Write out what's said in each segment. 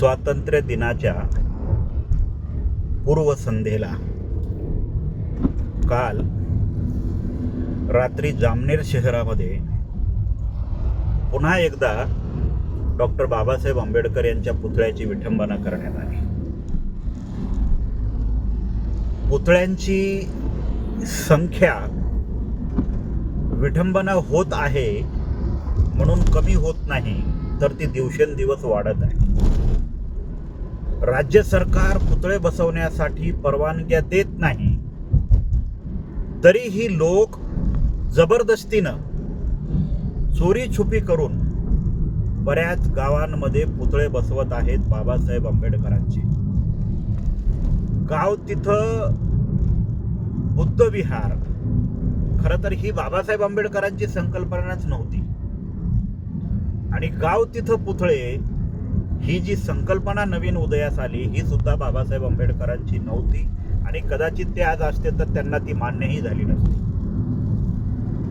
स्वातंत्र्य दिनाच्या पूर्वसंध्येला काल रात्री जामनेर शहरामध्ये पुन्हा एकदा डॉक्टर बाबासाहेब आंबेडकर यांच्या पुतळ्याची विठंबना करण्यात आली. पुतळ्यांची संख्या विठंबना होत आहे म्हणून कमी होत नाही तर ती दिवसेंदिवस वाढत आहे. राज्य सरकार पुतळे बसवण्यासाठी परवानग्या देत नाही. तरीही लोक जबरदस्तीनं चोरी छुपी करून बऱ्याच गावांमध्ये पुतळे बसवत आहेत बाबासाहेब आंबेडकरांचे. गाव तिथं बुद्ध विहार खरं तर ही बाबासाहेब आंबेडकरांची संकल्पनाच नव्हती. आणि गाव तिथं पुतळे ही जी संकल्पना नवीन उदयास आली ही सुद्धा बाबासाहेब आंबेडकरांची नव्हती आणि कदाचित ते आज असते तर त्यांना ती मान्यही झाली नसती.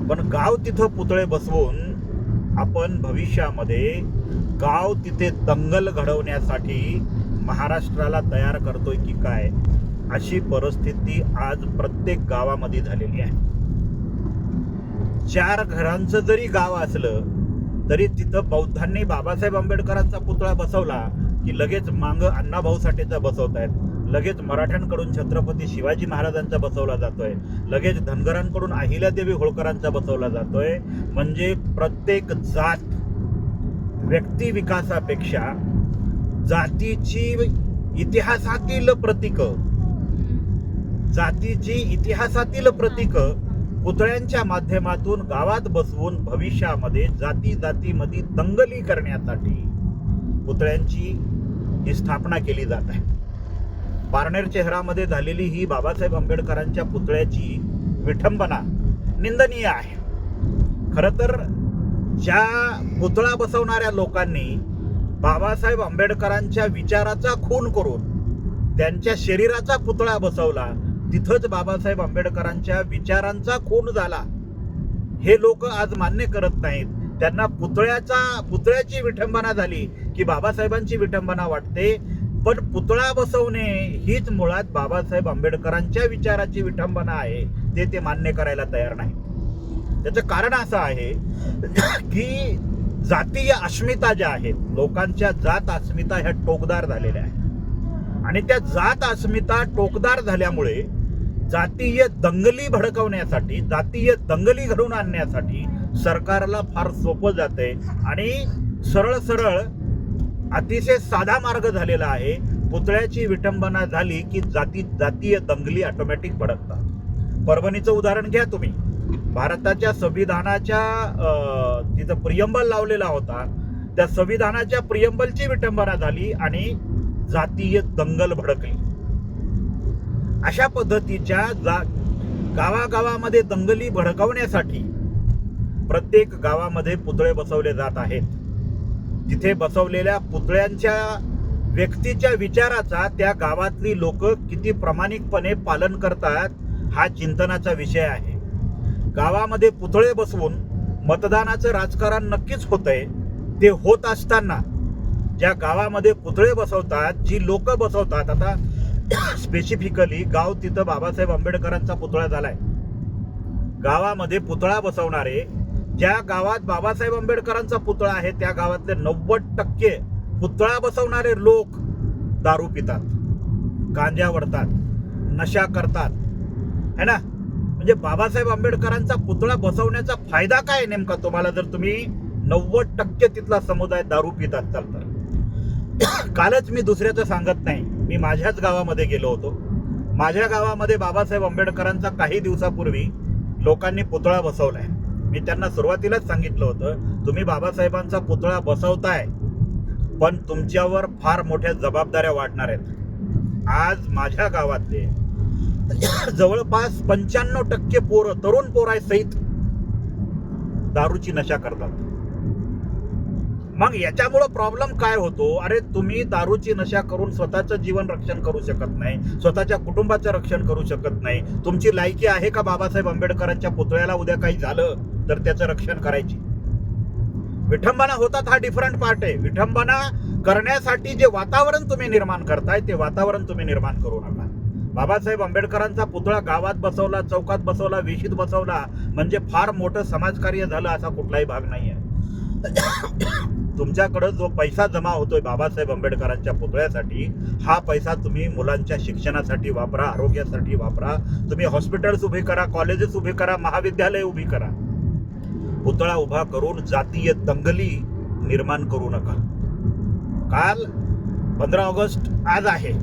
पण गाव तिथं पुतळे बसवून आपण भविष्यामध्ये गाव तिथे दंगल घडवण्यासाठी महाराष्ट्राला तयार करतोय की काय अशी परिस्थिती आज प्रत्येक गावामध्ये झालेली आहे. चार घरांचं जरी गाव असलं तरी तिथं बौद्धांनी बाबासाहेब आंबेडकरांचा पुतळा बसवला की लगेच मांग अण्णाभाऊ साठेचा बसवतायत. लगेच मराठ्यांकडून छत्रपती शिवाजी महाराजांचा बसवला जातोय. लगेच धनगरांकडून अहिल्यादेवी होळकरांचा बसवला जातोय. म्हणजे प्रत्येक जात व्यक्ती विकासापेक्षा जातीची इतिहासातील प्रतीक. जातीची इतिहासातील प्रतीक पुतळ्यांच्या माध्यमातून गावात बसवून भविष्यामध्ये जाती जातीमध्ये दंगली करण्यासाठी पुतळ्यांची ही स्थापना केली जात आहे. पारनेर चेहरामध्ये झालेली ही बाबासाहेब आंबेडकरांच्या पुतळ्याची विठंबना निंदनीय आहे. खरं तर ज्या पुतळा बसवणाऱ्या लोकांनी बाबासाहेब आंबेडकरांच्या विचाराचा खून करून त्यांच्या शरीराचा पुतळा बसवला तिथंच बाबासाहेब आंबेडकरांच्या विचारांचा खून झाला. हे लोक आज मान्य करत नाहीत. त्यांना पुतळ्याचा पुतळ्याची विठंबना झाली की बाबासाहेबांची विठंबना वाटते. पण पुतळा बसवणे हीच मुळात बाबासाहेब आंबेडकरांच्या विचाराची विठंबना आहे ते ते मान्य करायला तयार नाही त्याचं कारण असं आहे की जातीय अस्मिता ज्या आहेत लोकांच्या जात अस्मिता ह्या टोकदार झालेल्या आहेत. आणि त्या जात अस्मिता टोकदार झाल्यामुळे जातीय दंगली भडकवण्यासाठी जातीय दंगली घडवून आणण्यासाठी सरकारला फार सोपं जाते आणि सरळ सरळ अतिशय साधा मार्ग झालेला आहे. पुतळ्याची विटंबना झाली की जाती जातीय दंगली ऑटोमॅटिक भडकतात. परभणीचं उदाहरण घ्या तुम्ही. भारताच्या संविधानाच्या तिथं प्रियंबल लावलेला होता. त्या संविधानाच्या प्रियंबलची विटंबना झाली आणि जातीय दंगल भडकली. अशा पद्धतीच्या जा गावागावामध्ये दंगली भडकवण्यासाठी प्रत्येक गावामध्ये पुतळे बसवले जात आहेत. तिथे बसवलेल्या पुतळ्यांच्या व्यक्तीच्या विचाराचा त्या गावातली लोक किती प्रामाणिकपणे पालन करतात हा चिंतनाचा विषय आहे. गावामध्ये पुतळे बसवून मतदानाचं राजकारण नक्कीच होतंय. ते होत असताना ज्या गावामध्ये पुतळे बसवतात जी लोक बसवतात आता स्पेसिफिकली गाव तिथं बाबासाहेब आंबेडकरांचा पुतळा झालाय. गावामध्ये पुतळा बसवणारे ज्या गावात बाबासाहेब आंबेडकरांचा पुतळा आहे त्या गावातले नव्वद टक्के पुतळा बसवणारे लोक दारू पितात गांजा वडतात नशा करतात. है ना? म्हणजे बाबासाहेब आंबेडकरांचा पुतळा बसवण्याचा फायदा काय नेमका तुम्हाला? जर तुम्ही नव्वद टक्के तिथला समुदाय दारू पितात असाल तर. कालच मी दुसऱ्याचं सांगत नाही. मी माझ्याच गावामध्ये गेलो होतो. माझ्या गावामध्ये बाबासाहेब आंबेडकरांचा काही दिवसापूर्वी लोकांनी पुतळा बसवला आहे मी त्यांना सुरुवातीलाच सांगितलं होतं तुम्ही बाबासाहेबांचा पुतळा बसवताय पण तुमच्यावर फार मोठ्या जबाबदाऱ्या वाढणार आहेत. आज माझ्या गावातले जवळपास पंच्याण्णव टक्के पोरं तरुण पोराय सहित दारूची नशा करतात. मग याच्यामुळं प्रॉब्लेम काय होतो? अरे तुम्ही दारूची नशा करून स्वतःचं जीवन रक्षण करू शकत नाही स्वतःच्या कुटुंबाचं रक्षण करू शकत नाही. तुमची लायकी आहे का बाबासाहेब आंबेडकरांच्या पुतळ्याला उद्या काही झालं तर त्याचं रक्षण करायची? विठंबना होतात हा डिफरंट पार्ट आहे. विठंबना करण्यासाठी जे वातावरण तुम्ही निर्माण करताय ते वातावरण तुम्ही निर्माण करू नका. बाबासाहेब आंबेडकरांचा पुतळा गावात बसवला चौकात बसवला वेशीत बसवला म्हणजे फार मोठं समाजकार्य झालं असा कुठलाही भाग नाही आहे तुमच्याकडं जो पैसा जमा होतोय बाबासाहेब आंबेडकरांच्या पुतळ्यासाठी हा पैसा तुम्ही मुलांच्या शिक्षणासाठी वापरा आरोग्यासाठी वापरा. तुम्ही हॉस्पिटल्स उभे करा कॉलेजेस उभे करा महाविद्यालय उभी करा. पुतळा उभा करून जातीय दंगली निर्माण करू नका. काल पंधरा ऑगस्ट आज आहे.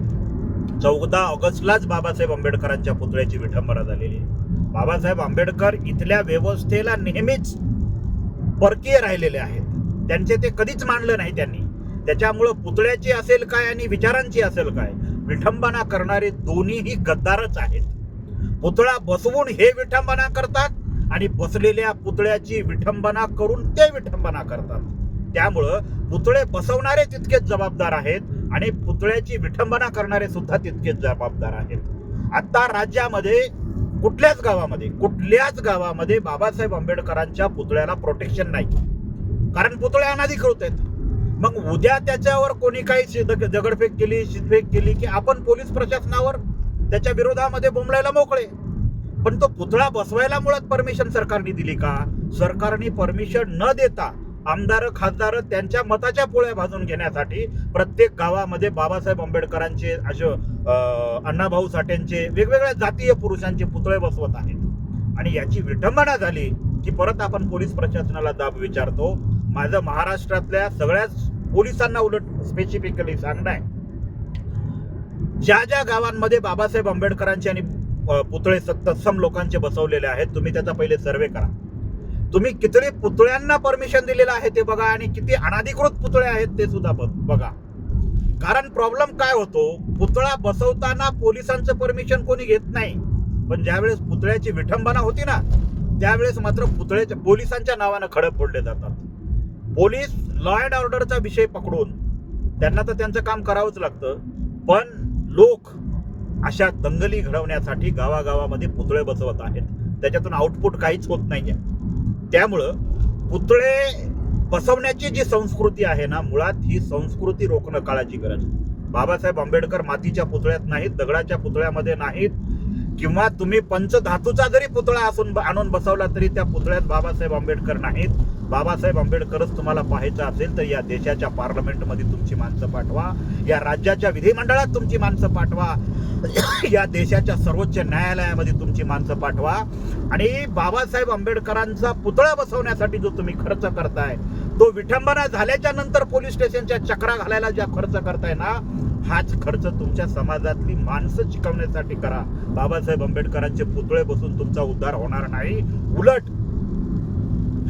चौदा ऑगस्टलाच बाबासाहेब आंबेडकरांच्या पुतळ्याची विठंबना झालेली आहे. बाबासाहेब आंबेडकर इथल्या व्यवस्थेला नेहमीच परकीय राहिलेले आहेत. त्यांचे ते कधीच मानलं नाही त्यांनी. त्याच्यामुळं पुतळ्याची असेल काय आणि विचारांची असेल काय विठंबना करणारे दोन्हीही गद्दारच आहेत. पुतळा बसवून हे विठंबना करतात आणि बसलेल्या पुतळ्याची विठंबना करून ते विठंबना करतात. त्यामुळं पुतळे बसवणारे तितकेच जबाबदार आहेत आणि पुतळ्याची विठंबना करणारे सुद्धा तितकेच जबाबदार आहेत. आता राज्यामध्ये कुठल्याच गावामध्ये कुठल्याच गावामध्ये बाबासाहेब आंबेडकरांच्या पुतळ्याला प्रोटेक्शन नाही. कारण पुतळे अनाधिकृत आहेत. मग उद्या त्याच्यावर कोणी काही दगडफेक केली शिदफेक केली की आपण पोलीस प्रशासनावर त्याच्या विरोधामध्ये बोंबलायला मोकळे. पण तो पुतळा बसवायला मुळात परमिशन सरकारने दिली का? सरकारने परमिशन न देता आमदार खासदार त्यांच्या मताच्या पोळ्या भाजून घेण्यासाठी प्रत्येक गावामध्ये बाबासाहेब आंबेडकरांचे असे अण्णाभाऊ साठ्यांचे वेगवेगळ्या जातीय पुरुषांचे पुतळे बसवत आहेत. आणि याची विटंबना झाली की परत आपण पोलीस प्रशासनाला दाब विचारतो. माझं महाराष्ट्रातल्या सगळ्याच पोलिसांना उलट स्पेसिफिकली सांगणं आहे. ज्या ज्या गावांमध्ये बाबासाहेब आंबेडकरांचे आणि पुतळे तत्सम लोकांचे बसवलेले आहेत तुम्ही त्याचा पहिले सर्वे करा. तुम्ही किती पुतळ्यांना परमिशन दिलेलं आहे ते बघा आणि किती अनाधिकृत पुतळे आहेत ते सुद्धा बघ- बघा. कारण प्रॉब्लेम काय होतो? पुतळा बसवताना पोलिसांचं परमिशन कोणी घेत नाही. पण ज्यावेळेस पुतळ्याची विठंबना होती ना त्यावेळेस मात्र पुतळ्याच्या पोलिसांच्या नावानं खडक फोडले जातात. पोलीस लॉ अँड ऑर्डरचा विषय पकडून त्यांना तर त्यांचं काम करावंच लागतं. पण लोक अशा दंगली घडवण्यासाठी गावागावामध्ये पुतळे बसवत आहेत. त्याच्यातून आउटपुट काहीच होत नाही आहे त्यामुळं पुतळे बसवण्याची जी संस्कृती आहे ना मुळात ही संस्कृती रोखणं काळाची गरज. बाबासाहेब आंबेडकर मातीच्या पुतळ्यात नाहीत दगडाच्या पुतळ्यामध्ये नाहीत किंवा तुम्ही पंचधातूचा जरी पुतळा असून आणून बसवला तरी त्या पुतळ्यात बाबासाहेब आंबेडकर नाहीत. बाबासाहेब आंबेडकरच तुम्हाला पाहायचं असेल तर या देशाच्या पार्लमेंटमध्ये तुमची माणसं पाठवा. या राज्याच्या विधिमंडळात तुमची माणसं पाठवा. या देशाच्या सर्वोच्च न्यायालयामध्ये तुमची माणसं पाठवा. आणि बाबासाहेब आंबेडकरांचा पुतळा बसवण्यासाठी जो तुम्ही खर्च करताय तो विठंबना झाल्याच्यानंतर पोलीस स्टेशनच्या चक्रा घालायला ज्या खर्च करताय ना हाच खर्च तुमच्या समाजातली माणसं शिकवण्यासाठी करा. बाबासाहेब आंबेडकरांचे पुतळे बसून तुमचा उद्धार होणार नाही. उलट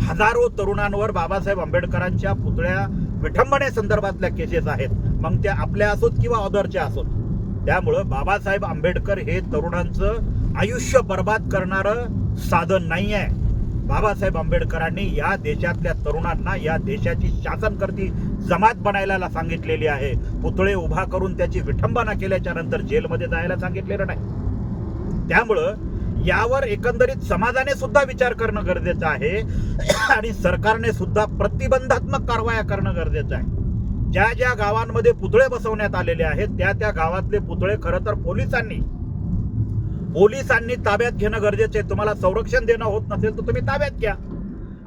हजारो तरुणांवर बाबासाहेब आंबेडकरांच्या पुतळ्या विठंबनेसंदर्भातल्या केसेस आहेत. मग त्या आपल्या असोत किंवा अदरच्या असोत? त्यामुळं बाबासाहेब आंबेडकर हे तरुणांचं आयुष्य बर्बाद करणारं साधन नाही आहे बाबासाहेब आंबेडकरांनी या देशातल्या तरुणांना या देशाची शासनकर्ती जमात बनायला सांगितलेली आहे. पुतळे उभा करून त्याची विठंबना केल्याच्यानंतर जेलमध्ये जायला सांगितलेलं नाही. त्यामुळं यावर एकंदरीत समाजाने सुद्धा विचार करणं गरजेचं आहे. आणि सरकारने सुद्धा प्रतिबंधात्मक कारवाया करणं गरजेचं आहे. ज्या ज्या गावांमध्ये पुतळे बसवण्यात आलेले आहेत त्या त्या गावातले पुतळे खरं तर पोलिसांनी पोलिसांनी ताब्यात घेणं गरजेचं आहे. तुम्हाला संरक्षण देणं होत नसेल तर तुम्ही ताब्यात घ्या.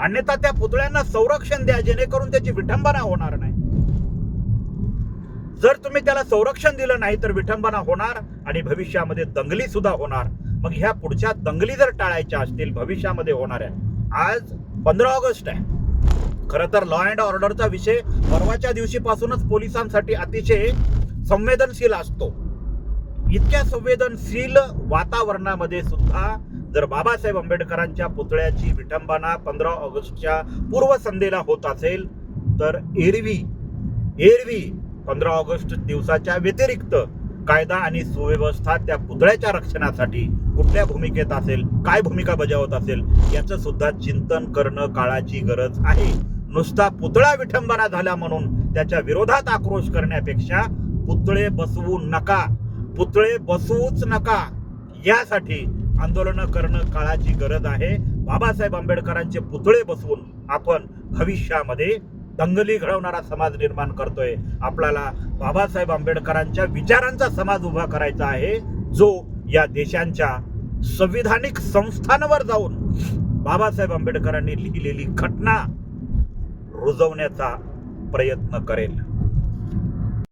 अन्यथा त्या पुतळ्यांना संरक्षण द्या जेणेकरून त्याची विठंबना होणार नाही. जर तुम्ही त्याला संरक्षण दिलं नाही तर विठंबना होणार आणि भविष्यामध्ये दंगली सुद्धा होणार. मग ह्या पुढच्या दंगली जर टाळायच्या असतील भविष्यामध्ये होणाऱ्या आज पंधरा ऑगस्ट आहे. खरं तर लॉ अँड ऑर्डरचा विषय परवाच्या दिवशीपासूनच पोलिसांसाठी अतिशय संवेदनशील असतो. इतक्या संवेदनशील वातावरणामध्ये सुद्धा जर बाबासाहेब आंबेडकरांच्या पुतळ्याची विठंबना पंधरा ऑगस्टच्या पूर्वसंध्येला होत असेल तर एरवी एरवी पंधरा ऑगस्ट दिवसाच्या व्यतिरिक्त कायदा आणि सुव्यवस्था त्या पुतळ्याच्या रक्षणासाठी कुठल्या भूमिकेत असेल काय भूमिका बजावत असेल याचं सुद्धा चिंतन करणं काळाची गरज आहे. नुसता पुतळा विठंबना झाला म्हणून त्याच्या विरोधात आक्रोश करण्यापेक्षा पुतळे बसवू नका. पुतळे बसवूच नका. यासाठी आंदोलनं करणं काळाची गरज आहे. बाबासाहेब आंबेडकरांचे पुतळे बसवून आपण भविष्यामध्ये दंगली घडवणारा समाज निर्माण करतोय. आपल्याला बाबासाहेब आंबेडकरांच्या विचारांचा समाज उभा करायचा आहे जो या देशांच्या संविधानिक संस्थांवर जाऊन बाबासाहेब आंबेडकरांनी लिहिलेली घटना रुजवण्याचा प्रयत्न करेल.